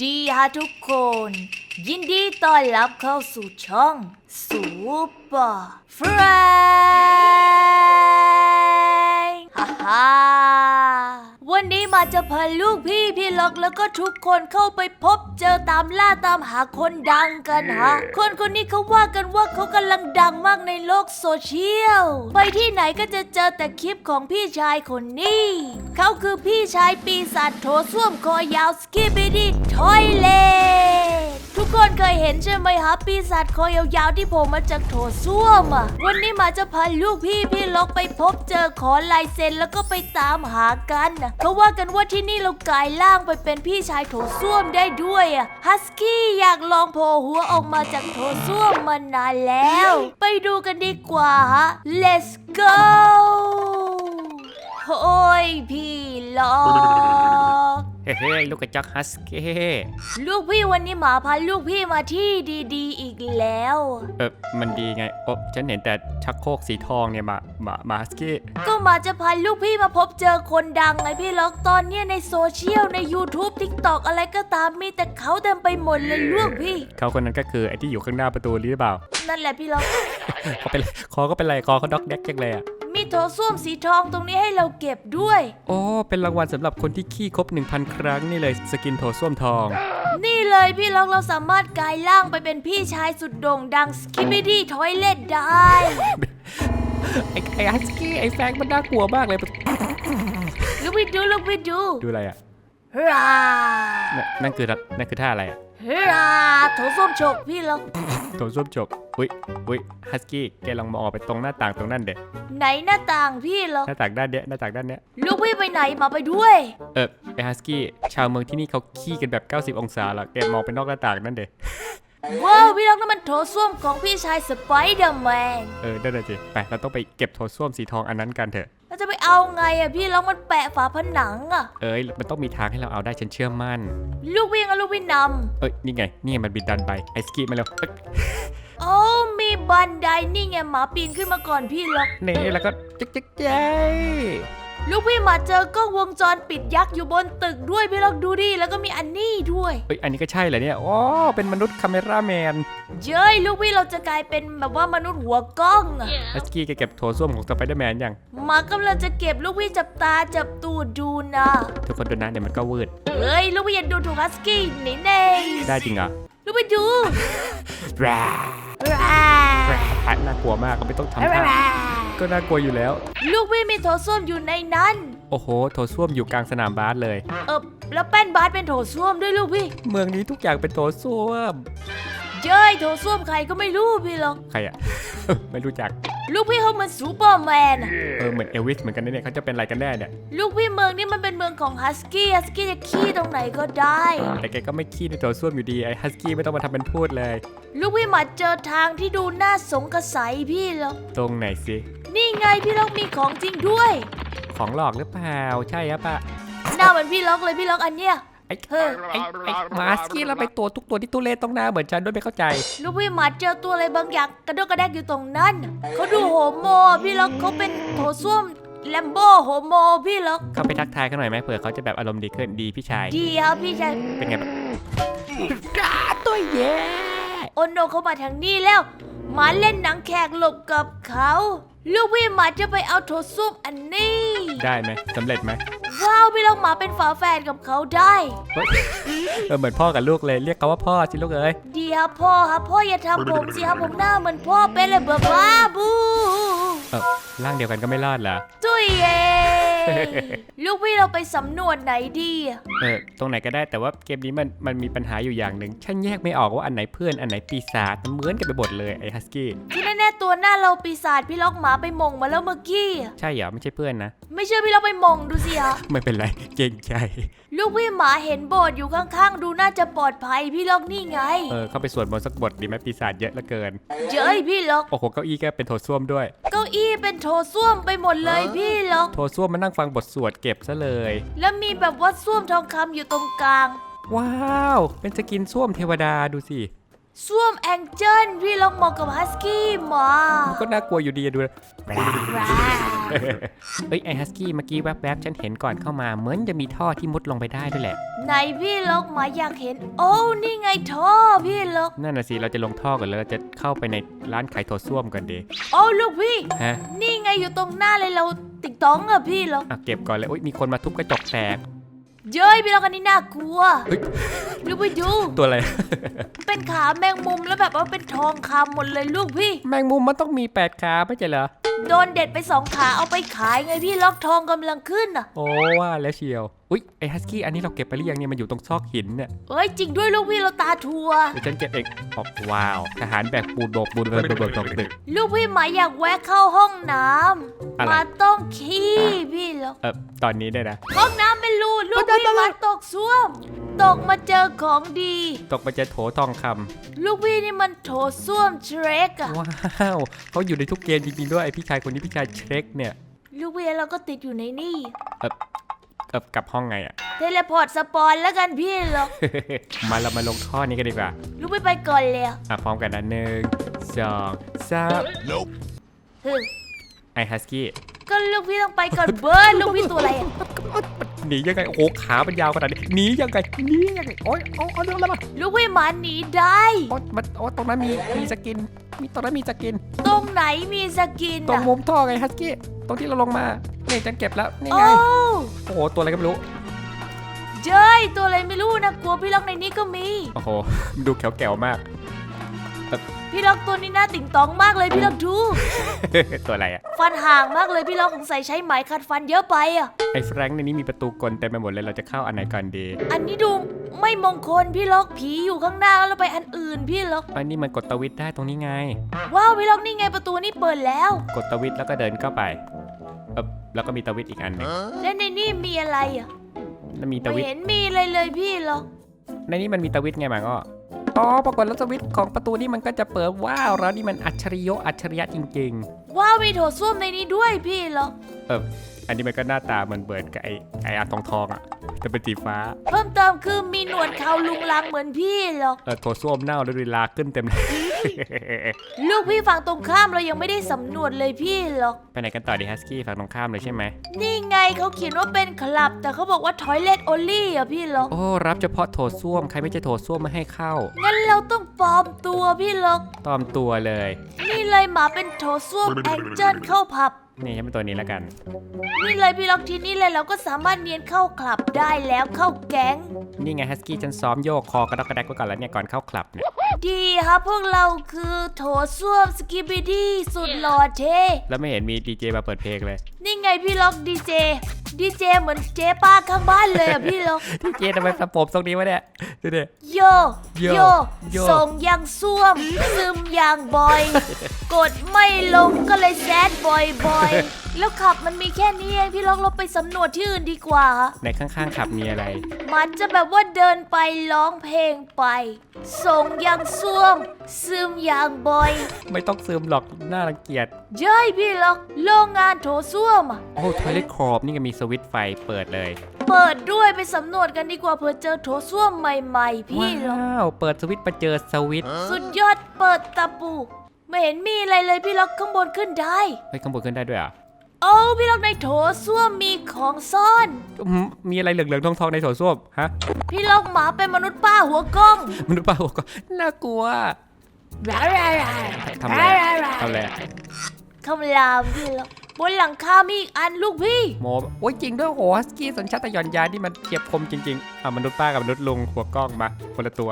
ดีฮะทุกคน ยินดีต้อนรับเข้าสู่ช่องสูปอร์เฟรนฮ่าฮ่า วันนี้มาจะพาลูกพี่พี่ล็อกแล้วก็ทุกคนเข้าไปพบเจอตามล่าตามหาคนดังกันฮะ คนคนนี้เขาว่ากันว่าเขากำลังดังมากในโลกโซเชียล ไปที่ไหนก็จะเจอแต่คลิปของพี่ชายคนนี้ เขาคือพี่ชายปีศาจโถส้วมคอยาวสกิบิดี้ทอยเลททุกคน เห็นใช่ไหมฮะปีศาจคอยาวๆที่โผล่มาจากโถส้วมอะ วันนี้มาจะพาลูกพี่พี่ล็อกไปพบเจอขอลายเซ็นแล้วก็ไปตามหากันนะเขาว่ากันว่าที่นี่เรากลายร่างไปเป็นพี่ชายโถส้วมได้ด้วยอะฮัสกี้อยากลองโผล่หัวออกมาจากโถส้วมมานานแล้ว ไปดูกันดีกว่าฮะ let's go โอ้ยพี่ล็อก เฮ้ยลูกกระจอกฮัสกี้ลูกพี่วันนี้หมาพาลูกพี่มาที่ดีๆ อีกแล้ว เออมันดีไงโอ้ฉันเห็นแต่ชักโครกสีทองเนี่ยมามามาฮัสกี้ก็หมาจะพาลูกพี่มาพบเจอคนดังไงพี่ล็อกตอนเนี้ยในโซเชียลใน YouTube TikTok อะไรก็ตามมีแต่เขาเต็มไปหมดเลยลูกพี่ เขาคนนั้นก็คือไอ้ที่อยู่ข้างหน้าประตูนี้หรือเปล่า นั่นแหละพี่ล็อก เขาเป็นคอก็เป็นไรคอเขาด็อกแดกจังเลยอะมี โถส้วมสีทองตรงนี้ให้เราเก็บด้วย โอ้เป็นรางวัลสำหรับคนที่ขี้ครบ 1,000 ครั้งนี่เลยสกินโถส้วมทอง นี่เลยพี่ล็อกเราสามารถกลายร่างไปเป็นพี่ชายสุดโด่งดังสกิปปี้ดี้ทอยเล็ดได้ ไอ้ไอ้ฮัสกี้ไอ้แฟงมันน่ากลัวมากเลย ลูกพี่ดูลูกพี่ดูดูอะไรอะฮรา นั่นนั่นคือนั่นคือท่าอะไรอะ ฮราโถส้วมฉกพี่ล็อกโถส้วมจบอุ้ยอุ้ยฮัสกี้แกลองมองออกไปตรงหน้าต่างตรงนั่นเด็ดไหนหน้าต่างพี่ล็อกหน้าต่างด้านเนี้ยหน้าต่างด้านเนี้ยลูกพี่ไปไหนมาไปด้วย เออไอฮัสกี้ชาวเมืองที่นี่เขาขี้กันแบบ 90 องศาเหรอแกมองไปนอกหน้าต่างนั่นเด็ว้าวพี่ล็อกนั่นมันโถส้วมของพี่ชายสไปเดอร์แมนเออได้เลยจิไปเราต้องไปเก็บโถส้วมสีทองอันนั้นกันเถอะ เราจะไปเอาไงอะพี่ล็อกมันแปะฝาผนังอะเอ้ยมันต้องมีทางให้เราเอาได้ฉันเชื่อมั่น ลูกพี่กับลูกพี่นเอ้ยนี่ไงนี่ไงมันบิดดันไปไอสกี้มาเร็วเอ้ยำโอ้มีบันไดนี่ไงหมาปีนขึ้นมาก่อนพี่ล็อก เน่แล้วก็จ๊กจ๊กเจ๊ ลูกพี่มาเจอกล้องวงจรปิดยักษ์อยู่บนตึกด้วยพี่ล็อกดูดิแล้วก็มีอันนี้ด้วย เอ้ยอันนี้ก็ใช่เหรอเนี่ยโอ้เป็นมนุษย์คาเมราแมนเย้ยลูกพี่เราจะกลายเป็นแบบว่ามนุษย์หัวกล้องอะฮัสกี้แกเก็บโถส้วมของสไปเดอร์แมนยังหมากำลังจะเก็บลูกพี่จับตาจับตูดดูนะทุกคนดูนะเดี๋ยวมันก็วืดเฮ้ยลูกพี่อย่าดูถูกฮัสกี้นี่เน่ได้จริงเหรอลูกพี่ดูแร่ร่าแร่น่ากลัวมากก็ไม่ต้องทำท่าร่า ก็น่ากลัวอยู่แล้ว ลูกพี่มีโถส้วมอยู่ในนั้น โอ้โห โถส้วมอยู่กลางสนามบาสเลย เออแล้วแป้นบาสเป็นโถส้วมด้วยลูกพี่ เมืองนี้ทุกอย่างเป็นโถส้วม เย้ยโถส้วมใครก็ไม่รู้พี่หรอก ใครอะ ไม่รู้จัก ลูกพี่เขาเหมือนซูเปอร์แมนอะเออเหมือนเอลวิสเหมือนกันนะเนี่ยเขาจะเป็นอะไรกันแน่เนี่ยลูกพี่เมืองนี่มันเป็นเมืองของฮัสกี้ฮัสกี้จะขี้ตรงไหนก็ได้ แต่แกก็ไม่ขี้ในโถส้วมอยู่ดีไอ้ฮัสกี้ไม่ต้องมาทำเป็นพูดเลย ลูกพี่มาเจอทางที่ดูน่าสงสัยพี่หรอกตรงไหนสินี่ไงพี่ล็อกมีของจริงด้วย ของหลอกหรือเปล่าใช่อะปะหน้าเหมือนพี่ล็อกเลยพี่ล็อกอันเนี้ย ไอ้เฮ้ยไอ้ไอ้มาสกี้เราไปตัวทุกตัวที่ตู้เล่นต้องหน้าเหมือนฉันด้วยไม่เข้าใจ ลูกพี่หมาเจอตัวอะไรบางอย่างกระโดดกระแดกอยู่ตรงนั้นเขาดูโหโมอะพี่ล็อกเขาเป็นโถส้วมแลมโบโหโมพี่ล็อกเข้าไปทักทายกันหน่อยไหมเผื่อเขาจะแบบอารมณ์ดีขึ้นดีพี่ชาย ดีครับพี่ชายเป็นไงบ้างกาตัวแย่โอนโนเขามาทางนี้แล้วหมาเล่นหนังแขกหลบกับเขา ลูกพี่หมาจะไปเอาโถส้วมอันนี้ ได้ไหมสำเร็จไหม ว้าวพี่ล็อกหมาเป็นฝาแฝดกับเขาได้เฮ้ยเออเหมือนพ่อกับลูกเลยเรียกเขาว่าพ่อสิลูกเอ้ยดีครับพ่อครับพ่ออย่าทำผมสิครับผมหน้าเหมือนพ่อเป็นเลยบ้าบ้าบูเออร่างเดียวกันก็ไม่รอดเหรอจุยเอง ลูกพี่เราไปสำรวจไหนดีอะเออตรงไหนก็ได้แต่ว่าเกมนี้มันมันมีปัญหาอยู่อย่างหนึ่งฉันแยกไม่ออกว่าอันไหนเพื่อนอันไหนปีศาจมันเหมือนกันไปหมดเลยไอ้ฮัสกี้ที่แน่ๆตัวหน้าเราปีศาจพี่ล็อกหมาไปมงมาแล้วเมื่อกี้อะใช่เหรอไม่ใช่เพื่อนนะ ไม่เชื่อพี่ล็อกไปมงดูสิฮะ ไม่เป็นไรเก่งใจ ลูกพี่หมาเห็นโบสถ์อยู่ข้างๆ ดูน่าจะปลอดภัยพี่ล็อกนี่ไง เออเข้าไปสวดมนต์สักบทดีไหมปีศาจเยอะเหลือเกินเจ้ยพี่ล็อกโอ้โหเก้าอี้ก็เป็นโถส้วมด้วย เก้าอี้เป็นโถส้วมไปหมดเลยพี่ล็อก โถส้วมมานั่งฟังบทสวดเก็บซะเลย แล้วมีแบบว่าส้วมทองคำอยู่ตรงกลางว้าว เป็นสกินส้วมเทวดาดูสิ ส้วมแองเจิลพี่ล็อกเหมาะกับฮัสกี้หมามันก็น่ากลัวอยู่ดีอะดูนะว้าว เอ้ยไอฮัสกี้เมื่อกี้แวบๆ ฉันเห็นก่อนเข้ามา เหมือนจะมีท่อที่มุดลงไปได้ด้วยแหละ ไหนพี่ล็อกหมาอยากเห็น โอ้นี่ไงท่อพี่ล็อกนั่นน่ะสิ เราจะลงท่อก่อนแล้วเราจะเข้าไปในร้านขายโถส้วมก่อนดีโอ้ลูกพี่ ฮะนี่ไงอยู่ตรงหน้าเลยเราติ๊กต้องอะพี่ล็อกอะเก็บก่อนเลยอุ้ยมีคนมาทุบกระจกแตก เย้ยพี่ล็อกอันนี้น่ากลัวเฮ้ย ลูกพี่ดูตัวอะไร เป็นขาแมงมุมแล้วแบบว่าเป็นทองคำหมดเลยลูกพี่ แมงมุมมันต้องมีแปดขาไม่ใช่เหรอ โดนเด็ดไปสองขาเอาไปขายไงพี่ล็อกทองกำลังขึ้นอะ โอ้ว่าแล้วเชียวอุ๊ยไอฮัสกี้อันนี้เราเก็บไปหรือยังเนี่ยมันอยู่ตรงซอกหินเนี่ยเอ้ยจริงด้วยลูกพี่เราตาทัว เดี๋ยวฉันเก็บเองออกว้าวทหารแบกปูนโบกปูนโบกโบกโบกโบกตึก ลูกพี่หมาอยากแวะเข้าห้องน้อะไรำมาต้องขี้พี่ล็อกเออตอนนี้ได้นะ ห้องน้ำเป็นรูลูกพี่มาตกซ่วม ตกมาเจอของดี ตกไปเจอโถทองคลูกพี่นี่มันโถส้วมเชรกอะำว้าวเขาอยู่ในทุกเกมจริงๆด้วยไอพี่ชายคนนี้พี่ชายเช็คเนี่ยลูกพี่เราก็ติดอยู่ในนี่เออ กลับห้องไงอะเทเลพอร์ตสปอนแล้วกันพี่ล็อกมาเรามาลงท่อนี้กันดีกว่าลูกพี่ไปก่อนเลยอะอะพร้อมกันนะหนึ่งสองสามเฮ้ยไอฮัสกี้ก็ลูกพี่ต้องไปก่อนเบิร์ดลูกพี่ตัวอะไรอะหนียังไงโอ้โหขามันยาวขนาดนี้หนียังไงหนียังไงโอ๊ยเอาเอาเรื่องแล้วมาลูกพี่หมาหนีได้ โอ๊ยมันโอ๊ยตรงนั้นมีมีสกิน มีตรงนั้นมีสกิน ตรงไหนมีสกินตรงอะมุมท่อไงฮัสกี้ตรงที่เราลงมา นี่ฉันเก็บแล้วนี่โอ้ไงโอ้โหตัวอะไรก็ไม่รู้เจ้ยตัวอะไรไม่รู้นะกลัวพี่ล็อกในนี้ก็มี โอ้โหดูแข็วๆมาก พี่ล็อกตัวนี้น่าติ่งตองมากเลยพี่ล็อกดู ตัวอะไรอะฟันห่างมากเลยพี่ล็อกสงสัยใช้ไหมขัดฟันเยอะไปอะไอ้แฟรงค์ในนี้มีประตูกลเต็มไปหมดเลยเราจะเข้าอันไหนก่อนดีอันนี้ดูไม่มงคลพี่ล็อกผีอยู่ข้างหน้าแล้วเราไปอันอื่นพี่ล็อกอันนี้มันกดตวิตได้ตรงนี้ไง ว้าวพี่ล็อกนี่ไงประตูนี่เปิดแล้ว กดตวิตแล้วก็เดินเข้าไปเออ แล้วก็มีตวิตอีกอันหนึงและในนี่มีอะไรอะแล้วมีตไม่วิตเห็นมีอะไรเลยพี่ล็อกในนี้มันมีตวิตไงหมาก็อ๋อปรากฏแล้วสวิตช์ของประตูนี่มันก็จะเปิดว้าวแล้วนี่มันอัจฉริยะอัจฉริยะจริงว้าวมีโถส้วมในนี้ด้วยพี่ล็อกๆเออ อันนี้มันก็หน้าตาเหมือนเบิร์ดกับไอไออาทองทองๆอะแต่เป็นสีฟ้าเพิ่มเติมคือมีหนวดเขาลุงลังเหมือนพี่ล็อกเออโถส้วมเน่าด้วยเวลาขึ้นเต็มเลย ลูกพี่ฝั่งตรงข้ามเรายังไม่ได้สำรวจเลยพี่ล็อก ไปไหนกันต่อดีฮัสกี้ฝั่งตรงข้ามเลยใช่ไหมนี่ไงเขาเขียนว่าเป็นคลับ แต่เขาบอกว่าทอยเล t โอลี่อะพี่ล็อก โอ้รับเฉพาะโถส้วมใครไม่ใช่โถส้วมไม่ให้เข้า งั้นเราต้องปลอมตัวพี่ล็อก ตอมตัวเลย นี่เลยหมาเป็นโถส้วมแองเจิลเข้าผับ นี่ฉันเป็นตัวนี้แล้วกัน นี่เลยพี่ล็อกทีนี้เลยเราก็สามารถเนียนเข้าคลับได้แล้วเข้าแก๊ง นี่ไงฮัสกี้ฉันซ้อมโยกคอกระดกกระแดกไว้ก่อนแล้วเนี่ยก่อนเข้าคลับเนี่ยดีครับพวกเราคือโถส้วมสกิบิดี้สุดหล่อเท่แล้วไม่เห็นมีดีเจมาเปิดเพลงเลย นี่ไงพี่ล็อกดีเจ ดีเจเหมือนเจ๊ป้าข้างบ้านเลยอะพี่ล็อกดีเจทำไมสะผมทรงนี้วะเนี่ยดูดิ โยโยโยโย ส่งยังซ่วม ซึมอย่างบอย กดไม่ลงก็เลยแซดบอยบอยแล้วขับมันมีแค่นี้เองพี่ล็อกเราไปสำรวจที่อื่นดีกว่า ในข้างๆขับมีอะไร มันจะแบบว่าเดินไปร้องเพลงไป ส่งยังซ่วม ซึมอย่างบอย ไม่ต้องซึมหรอกน่ารังเกียจเย้ยพี่ล็อกโรงงานโถส้วมอะ โอ้ทอยเลทครอบนี่ก็มีสวิตช์ไฟเปิดเลย เปิดด้วยไปสำรวจกันดีกว่าเผื่อเจอโถส้วมใหม่ๆ พี่ล็อกว้าว เปิดสวิตช์ไปเจอสวิตช์สุดยอดเปิดตะปู ไม่เห็นมีอะไรเลยพี่ล็อกข้างบนขึ้นได้ เฮ้ยข้างบนขึ้นได้ด้วยเหรอะโอ้พี่ล็อกในโถส้วมมีของซ่อน มีอะไรเหลืองๆทองๆในโถส้วมฮะพี่ล็อกหมาเป็นมนุษย์ป้าหัวกล้องมนุษย์ป้าบอกว่าน่ากลัวร่าร่าร่าทำอะไรร่าร่าทำอะไร คำรามพี่ล็อกบนหลังคามีอีกอันลูกพี่ โมโอ้ยจริงด้วยโหฮัสกี้สัญชาตญาณยานที่มันเฉียบคมจริงๆอะมนุษย์ป้ากับมนุษย์ลุงหัวกล้องมาคนละตัว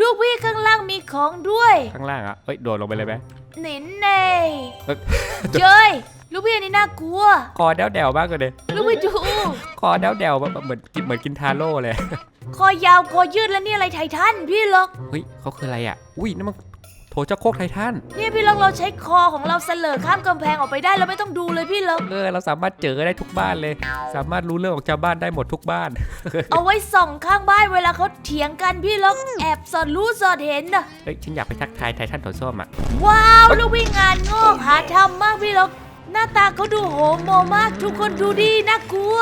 ลูกพี่ข้างล่างมีของด้วย ข้างล่างอะเอ้ยโดดลงไปเลยไหม หนินเน่เอ้ย เจ้ยลูกพี่อันนี้น่ากลัว คอแดวๆมากเลยดิลูกพี่ดูคอแดวๆแบบเหมือนกินเหมือนกินทาโร่เลย คอยาวคอยืดแล้วนี่อะไรไททันพี่ล็อกเฮ้ยเขาคืออะไรอะ อุ้ยนั่นมัน โถเจ้าโคกไททันเนี่ยพี่ล็อกเราใช้คอของเราเสลอข้ามกำแพงออกไปได้เราไม่ต้องดูเลยพี่ล็อกเออเราสามารถเจอได้ทุกบ้านเลย สามารถรู้เรื่องของชาวบ้านได้หมดทุกบ้าน เอาไว้ส่องข้างบ้านเวลาเขาเถียงกันพี่ล็อกแอบสอดรู้สอดเห็นนะเฮ้ยฉันอยากไปทักทายไททันโถส้วมอะว้าวลูกพี่งานโง่หาทำมากพี่ล็อกหน้าตาเขาดูโหโมมากทุกคนดูดีน่ากลัว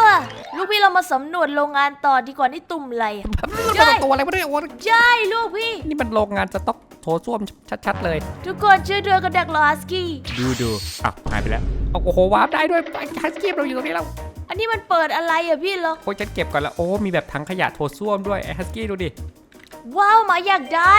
ลูกพี่เรามาสำรวจโรงงานต่อดีกว่านี่ตุ่มอะไรอะมันเป็นตัวอะไรวะเนี่ยโอ้ยใช่ลูกพี่ นี่มันโรงงานสต็อกโถส้วมชัดๆเลย ทุกคนช่วยด้วยกับดักรอฮัสกี้ ดูดูอ้าวหายไปแล้วเอาโอ้โหวาร์ปได้ด้วยไอ้ฮัสกี้เราอยู่ตรงนี้แล้วอันนี้มันเปิดอะไรอะพี่ล็อกโอ้ยฉันเก็บก่อนแล้วโอ้มีแบบถังขยะโถส้วมด้วยไอ้ฮัสกี้ดูดิว้าวหมาอยากได้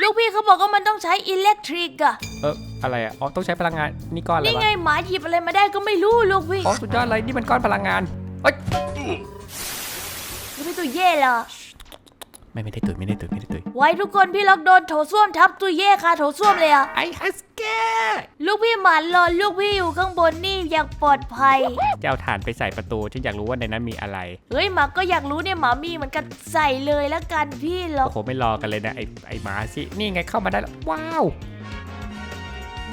ลูกพี่เขาบอกว่ามันต้องใช้อิเล็กทริกอะเอออะไรอะอ๋อต้องใช้พลังงานนี่ก้อนอะไรนี่วะไงหมาหยิบอะไรมาได้ก็ไม่รู้ลูกพี่อ๋อสุดยอดเลยนี่มันก้อนพลังงาน เอ้ยลูกพี่ตัวเย่เหรอ ไม่ไม่ได้ตุยไม่ได้ตุยไม่ได้ตุยไว้ทุกคนพี่ล็อกโดนโถส้วมทับตัวเย่คาโถส้วมเลยอะไอ้ฮัสกี้ลูกพี่หมานรอลูกพี่อยู่ข้างบนนี่อย่างปลอดภัย จะเอาถ่านไปใส่ประตูฉันอยากรู้ว่าในนั้นมีอะไร เฮ้ยหมาก็อยากรู้เนี่ยหมามีเหมือนกันใส่เลยแล้วกันพี่ล็อกโอ้โหไม่รอกันเลยนะไอ้ไอ้หมาสิ นี่ไงเข้ามาได้แล้วว้าว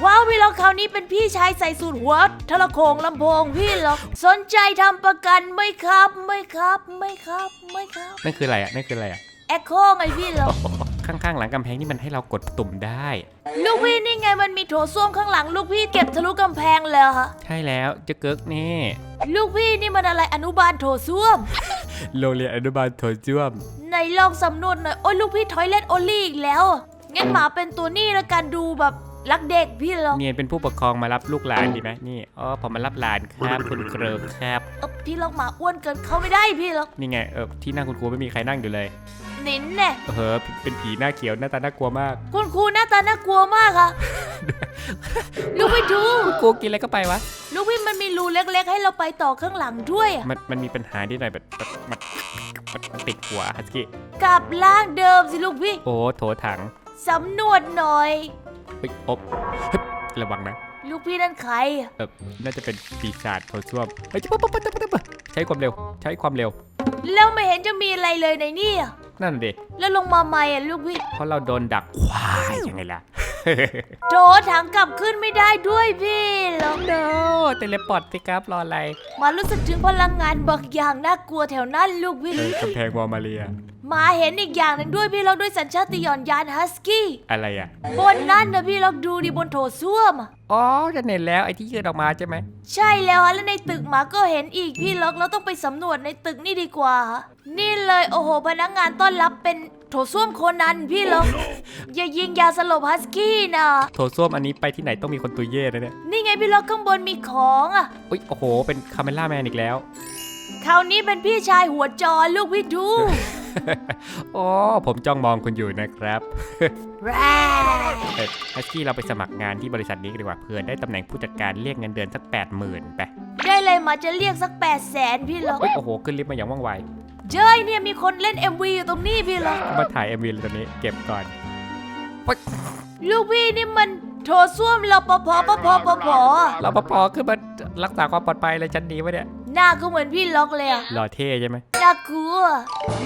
ว้าวพี่ล็อกคราวนี้เป็นพี่ชายใส่สูทหัวทรโขงลำโพงพี่ล็อกสนใจทำประกันไหมครับไม่ครับไม่ครับไม่ครับนั่นคืออะไรอะนั่นคืออะไรอะแอคโคไงพี่ล็อกข้างๆ หลังกำแพงนี่มันให้เรากดตุ่มได้ ลูกพี่นี่ไงมันมีโถส้วมข้างหลังลูกพี่เก็บทะลุกำแพงเลยเหรอฮะใช่แล้วเจะเกิกนี่ ลูกพี่นี่มันอะไรอนุบาลโถส้วม โรงเรียนอนุบาลโถจ้วม ในลองสำนวนหน่อยโอ้ยลูกพี่ทอยเล็ตโอลี่อีกแล้ว งั้นหมาเป็นตัวนี่แล้วกันดูแบบ รักเด็กพี่ล็อกเนียนเป็นผู้ปกครองมารับลูกหลานดีไหมนี่อ๋อผมมารับหลานครับคุณเกริกครับเออพี่ล็อกหมาอ้วนเกินเข้าไม่ได้พี่ล็อกนี่ไงเออที่นั่งคุณครูไม่มีใครนั่งอยู่เลยนินแน่เออเป็นผีหน้าเขียวหน้าตาน่ากลัวมาก คุณครูหน้าตาน่ากลัวมากค่ะลูกพี่ดูคุณครูกินอะไรก็ไปวะลูกพี่มันมีรูเล็กๆ ให้เราไปต่อข้างหลังด้วยอะมันมันมีปัญหาที่ไหนแบบแบบมันมันมันติดหัวฮัสกี้กลับร่างเดิมสิลูกพี่ โอ้โถถัง สำนวนหน่อย เฮ้ยอบเฮ้ยระวังนะลูกพี่นั่นใครอะเออน่าจะเป็นปีศาจโถส้วมเฮ้ยปุ๊บปุ๊บปุ๊บปุ๊บปุ๊บใช้ความเร็ว ใช้ความเร็ว แล้วไม่เห็นจะมีอะไรเลยในนี่อะ นั่นดิแล้วลงมาใหม่อะลูกพี่เพราะเราโดนดักควายยังไงล่ะ โถถังกลับขึ้นไม่ได้ด้วยพี่หรอกโนเทเลพอร์ตสิครับรออะไรมารู้สึกถึงพลังงานบางอย่างน่ากลัวแถวนั้นลูกพี่เออกำแพงวอลมาเรีย มาเห็นอีกอย่างหนึ่งด้วยพี่ล็อกด้วยสัญชาตญาณยานฮัสกี้อะไรอะ บนนั่นนะพี่ล็อกดูดิบนโถส้วมอะอ๋อจะเห็นแล้วไอ้ที่ยืดออกมาใช่ไหมใช่แล้วฮะแล้วในตึกหมาก็เห็นอีกพี่ล็อกเราต้องไปสำรวจในตึกนี่ดีกว่าฮะ นี่เลยโอ้โหพนักงานต้อนรับเป็นโถส้วมโคนันพี่ล็อกอย่ายิงยาสลบฮัสกี้นะ โถส้วมอันนี้ไปที่ไหนต้องมีคนตัวเย่นะเนี่ยนี่ไงพี่ล็อกข้างบนมีของอะอุ้ยโอ้โห เป็นคาเมล่าแมนอีกแล้ว คราวนี้เป็นพี่ชายหัวจอลูกพี่ดูอ๋อผมจ้องมองคุณอยู่นะครับแรเออฮัสกี้เราไปสมัครงานที่บริษัทนี้กันดีกว่าเผื่อได้ตำแหน่งผู้จัดการเรียกเงินเดือนสักแปดหมื่นไปได้เลยมาจะเรียกสักแปดแสนพี่ล็อกเฮ้ยโอ้โห ขึ้นลิฟต์มาอย่างว่องไว เจ้ยเนี่ยมีคนเล่น MV อยู่ตรงนี้พี่ล็อกมาถ่าย MV เลยตอนนี้เก็บก่อน ลูกพี่นี่มันโถส้วมรปภปภปภเราพอขึ้นมารักษาความปลอดภัยเลยชั้นนี้วะเนี่ย หน้าก็เหมือนพี่ล็อกเลยอะหล่อเท่ใช่ไหมน่ากลัว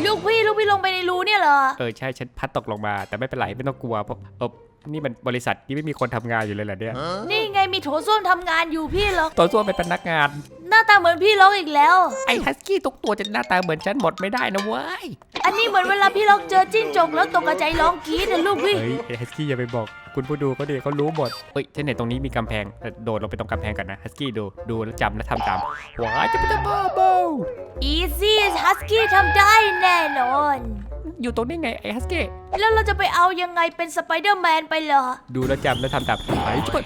ลูกพี่ลูกพี่ลงไปในรูเนี่ยเหรอ เออใช่ฉันพัดตกลงมา แต่ไม่เป็นไรไม่ต้องกลัวเพราะเออนี่มันบริษัทที่ไม่มีคนทำงานอยู่เลยเหรอเนี่ยนี่ไงมีโถส้วมทำงานอยู่พี่ล็อก ตัวส้วมเป็นพนักงาน หน้าตาเหมือนพี่ล็อกอีกแล้ว ไอ้ฮัสกี้ทุกตัวจะหน้าตาเหมือนฉันหมดไม่ได้นะเว้ย อันนี้เหมือนเวลาพี่ล็อกเจอจิ้งจกแล้วตกใจร้องกรี๊ดนะลูกพี่ เฮ้ยไอ้ฮัสกี้อย่าไปบอก คุณผู้ดูเขาดิเขารู้หมดเฮ้ยฉันเห็นตรงนี้มีกำแพงแต่โดดลงไปตรงกำแพงกันนะฮัสกี้ดูดูแล้วจำแล้วทำตามว้ายจะไปจะบ้าเบ้าอีซี่ฮัสกี้ทำได้แน่นอน อยู่ตรงนี้ไงไอ้ฮัสกี้แล้วเราจะไปเอายังไงเป็นสไปเดอร์แมนไปเหรอ ดูแล้วจำแล้วทำตามไอ้จุ๊บ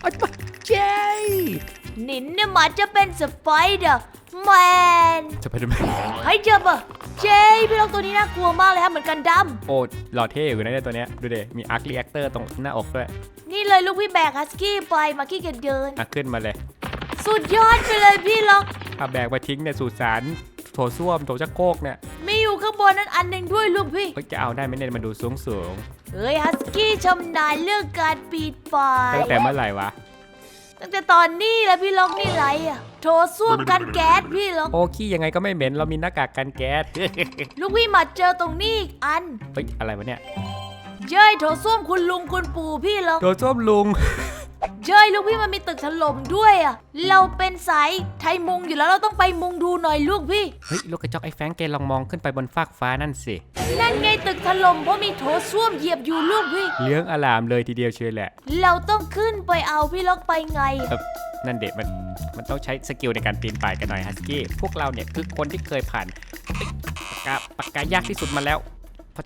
เอาจุ๊บเจ้หนินเนี่ยหมาจะเป็นสไปเดอร์แมน จะไปทำไมให้เจอปะ เจ้พี่ล็อกตัวนี้น่ากลัวมากเลยฮะเหมือนกันดโอ้หล่อเท่อยู่นะเนี่ยตัวเนี้ยดูเดมีอาร์ครีแอคเตอร์ตรงหน้าอกด้วยำนี่เลยลูกพี่แบกฮัสกี้ไปมาขี้เกียจเดินอะขึ้นมาเลย สุดยอดไปเลยพี่ล็อกเอาแบกมาทิ้งเนี่ยสู่สารโถส้วมโถชักโครกเนี่ยมีอยู่ข้างบนนั้นอันหนึ่งด้วยลูกพี่เฮ้ยจะเอาได้ไหมเนี่ยมันดูสูงสูงเฮ้ยฮัสกี้ชำนาญเรื่องการปีดปาๆยตั้งแต่เมื่อไหร่วะ ตั้งแต่ตอนนี้แหละพี่ล็อกนี่ไรอะโถส้วมกันแก๊สพี่ล็อก โอ้ขี้ยังไงก็ไม่เหม็นเรามีหน้ากากกันแก๊ส ลูกพี่มาเจอตรงนี้อีกอัน เฮ้ยอะไรวะเนี่ย เย้ยโถส้วมคุณลุงคุณปู่พี่ล็อกโถส้วมลุง เย้ยลูกพี่มันมีตึกถล่มด้วยอะเราเป็นสายไทยมุงอยู่แล้วเราต้องไปมุงดูหน่อยลูกพี่ เฮ้ยลูกกระจอกไอ้แฟรงค์แกลองมองขึ้นไปบนฟากฟ้านั่นสิ นั่นไงตึกถล่มเพราะมีโถส้วมเหยียบอยู่ลูกพี่ เลี้ยงอลามเลยทีเดียวเชียวแหละ เราต้องขึ้นไปเอาพี่ล็อกไปไง เออนั่นเด็กมันมันต้องใช้สกิลในการปีนป่ายกันหน่อยฮัสกี้ พวกเราเนี่ยคือคนที่เคยผ่านเอ้ยปากกาปากกายากที่สุดมาแล้วพะ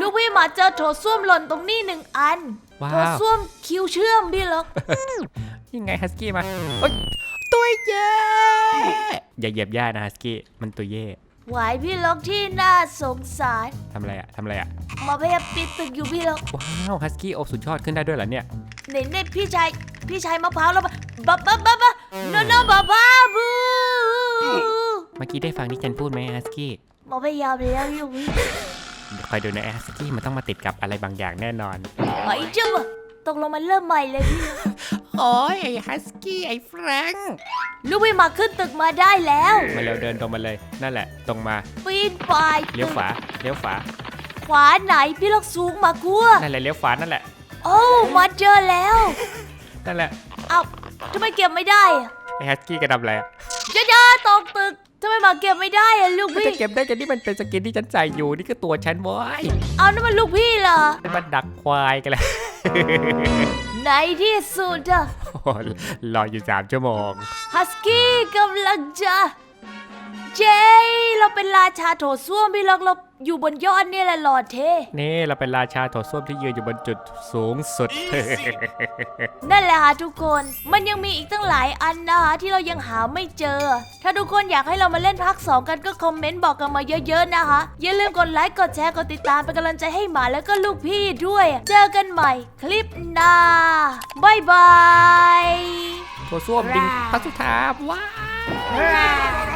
ลูกพี่หมาเจอโถส้วมหล่นตรงนี้หนึ่งอัน ว้าโถวส้วมคิวเชื่อมพี่ล็อก ยังไงฮัสกี้มาเอ้ยตัวเย่อย่าเหยียบย่านะฮัสกี้มันตัวเย่หวายพี่ล็อกที่น่าสงสารทำอะไรอะทำอะไรอะหมาพยายามปีนตึกอยู่พี่ล็อกว้าวฮัสกี้อบสุดยอดขึ้นได้ด้วยเหรอเนี่ยเน่เน่พี่ชายพี่ชายมะพร้าวแล้วบับบับบับบับโนโนบับบ้าบูเมื่อกี้ได้ฟังที่ฉันพูดไหมฮัสกี้หมาพยายามแล้วอยู่พี่เดี๋ยว คอยดูนะฮัสกี้มันต้องมาติดกับอะไรบางอย่างแน่นอน ไอ้เจ้าตกลงมันเริ่มใหม่เลยพี่โอ้ยไอ้ฮัสกี้ไอ้แฟรงค์ลูกพี่หมาขึ้นตึกมาได้แล้ว มาเร็วเดินตรงมาเลย นั่นแหละ ตรงมาปีนไปเลี้ยวขวาเลี้ยวขวาขวาไหนพี่ล็อกสูงมากลัว นั่นแหละเลี้ยวขวานั่นแหละโอ้มาเจอแล้วนั่นแหละเอ้าทำไมเก็บไม่ได้อะไอ้ฮัสกี้กระดำอะไรอะจ้าจ้าตกตึก ทำไมหมาเก็บไม่ได้อะลูกมันพี่ จะเก็บได้กันนี่มันเป็นสกินที่ฉันใส่อยู่นี่คือตัวฉันเว้ยเอานั่นมันลูกพี่เหรอนี่มันดักควายกันแหละ ในที่สุดอะโอ้โหรออยู่สามชั่วโมง ฮัสกี้กำลังจะ เจ เราเป็นราชาโถส้วมพี่ล็อกเราอยู่บนยอดเนี่ยแหละหล่อเท่นี่เราเป็นราชาโถส้วมที่ยืนอยู่บนจุดสูงสุด นั่นแหละค่ะทุกคน มันยังมีอีกตั้งหลายอันนะคะที่เรายังหาไม่เจอ ถ้าทุกคนอยากให้เรามาเล่นภาค2กันก็คอมเมนต์บอกกันมาเยอะๆนะคะ อย่าลืมกดไลค์ กดแชร์ กดติดตามเป็นกำลังใจให้หมาแล้วก็ลูกพี่ด้วย เจอกันใหม่คลิปหน้าบายบาย โถส้วมดิงพระสุธาว้าว